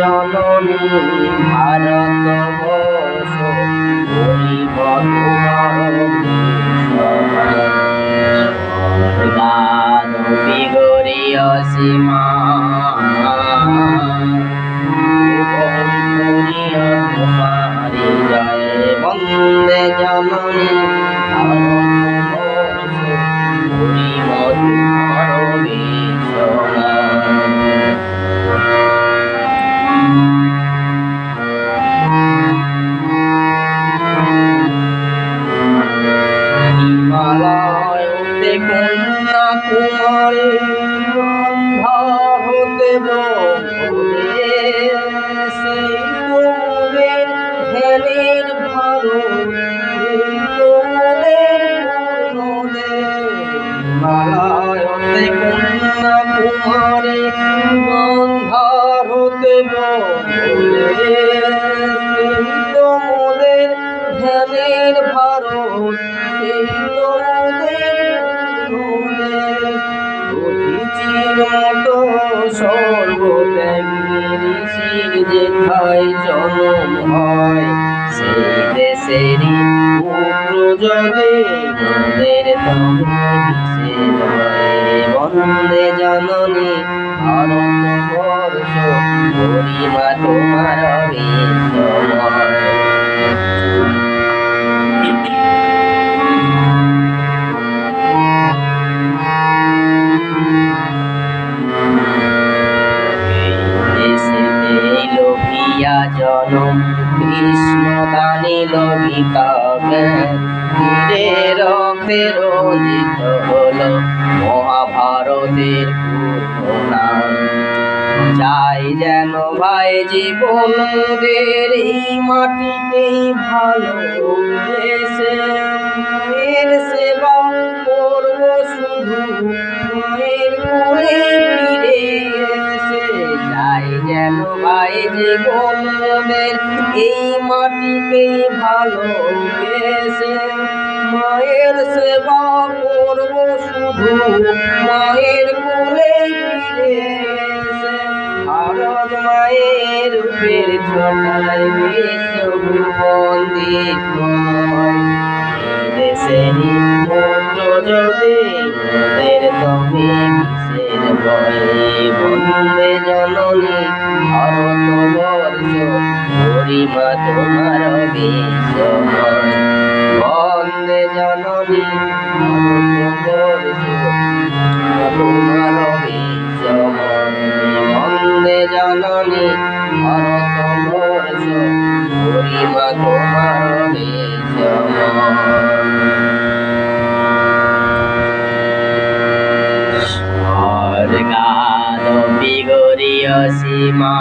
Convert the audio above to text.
জননী ভারত বর্ষ বলিব তোমার গান বিগড়িয় সীমা জয় বন্দে জননী। হতে বলে সেই তোমাদের কুমারী অন্ধার হতে যেথায় জনম হয়। সেই দেশেরই পুত্র যদি মোদের তবে বন্দে জননী ভারত বর্ষ গরিমা তোমার বিশ্বময় দানিল গীতা জ্ঞানে হল মহাভারতের চাই যেন ভাই জীবনদের এই মাটিতেই ভালো মায়ের সেবা জীবন মোদের এই মাটিতেই ভালোবেসে মায়ের সেবা করব শুধু মায়ের কোলে ফিরে ভারত মায়ের রূপের ছটায় বিশ্ববন্দিত দেশেরই যদি তবে জননী তোমার বন্দে জননী তোমার বন্দে জননী ভারত বর্ষ গরিমা তোমার স্বর্গাদ বিগরীয় সীমা